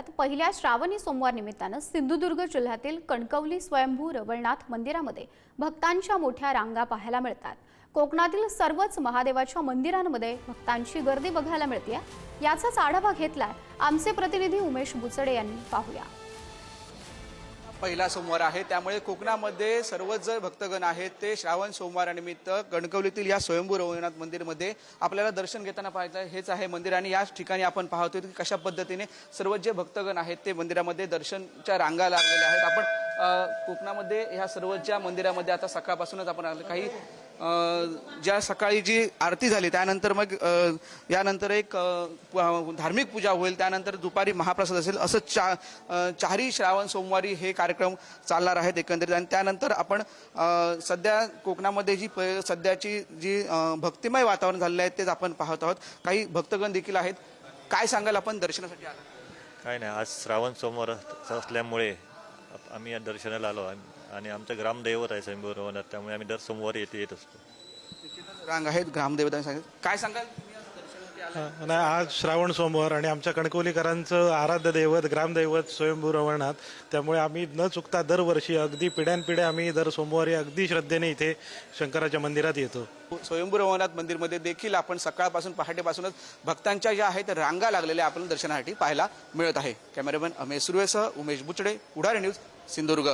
भागात पहिल्या श्रावणी सोमवार निमित्तानं सिंधुदुर्ग जिल्ह्यातील कणकवली स्वयंभू रवळनाथ मंदिरामध्ये भक्तांच्या मोठ्या रांगा पाहायला मिळतात. कोकणातील सर्वच महादेवाच्या मंदिरांमध्ये भक्तांची गर्दी बघायला मिळते याचाच आढावा घेतला आमचे प्रतिनिधी उमेश बुचडे यांनी. पाहूया. पहिला सोमवार आहे. त्यामुळे कोकणामध्ये सर्वच जर भक्तगण आहेत ते श्रावण सोमवारानिमित्त कणकवलीतील या स्वयंभू रवनाथ मंदिरमध्ये आपल्याला दर्शन घेताना पाहायचं हेच आहे मंदिर आणि याच ठिकाणी आपण पाहतोय की कशा पद्धतीने सर्व जे भक्तगण आहेत ते मंदिरामध्ये दर्शनच्या रांगा लागलेल्या आहेत. आपण कोकणामध्ये ह्या सर्वच्या मंदिरामध्ये आता सकाळपासूनच आपण आलो. काही ज्या सकाळी जी आरती झाली त्यानंतर मग यानंतर एक धार्मिक पूजा होईल त्यानंतर दुपारी महाप्रसाद असेल असं चा चारी श्रावण सोमवारी हे कार्यक्रम चालणार आहेत एकंदरीत. आणि त्यानंतर आपण सध्या कोकणामध्ये जी प- सध्याची जी भक्तिमय वातावरण झालेलं आहे तेच आपण पाहत आहोत. काही भक्तगण देखील आहेत. काय सांगाल आपण दर्शनासाठी आला? काय नाही आज श्रावण सोमवार असल्यामुळे आम्ही या दर्शनाला आलो आणि आमचं ग्रामदैवत आहे स्वयंभू रवनाथ त्यामुळे आम्ही दर सोमवारी येथे येत असतो. रांग आहेत ग्रामदेवता सांगितलं काय सांगाल? तुम्ही आज दर्शनासाठी आला? आणि आज श्रावण सोमवार आणि आमच्या कणकवलीकरांचं आराध्य दैवत ग्रामदैवत स्वयंभू रवळनाथ त्यामुळे आम्ही न चुकता दरवर्षी अगदी पिढ्यानपिढ्या आम्ही दर सोमवारी अगदी श्रद्धेने इथे शंकराच्या मंदिरात येतो. स्वयंभू रवनाथ मंदिरमध्ये देखील आपण सकाळपासून पहाटेपासूनच भक्तांच्या ज्या आहेत रांगा लागलेल्या आपण दर्शनासाठी पाहायला मिळत आहे. कॅमेरामॅन अमेश सुर्वेसह उमेश बुचडे पुढारी न्यूज सिंधुदुर्ग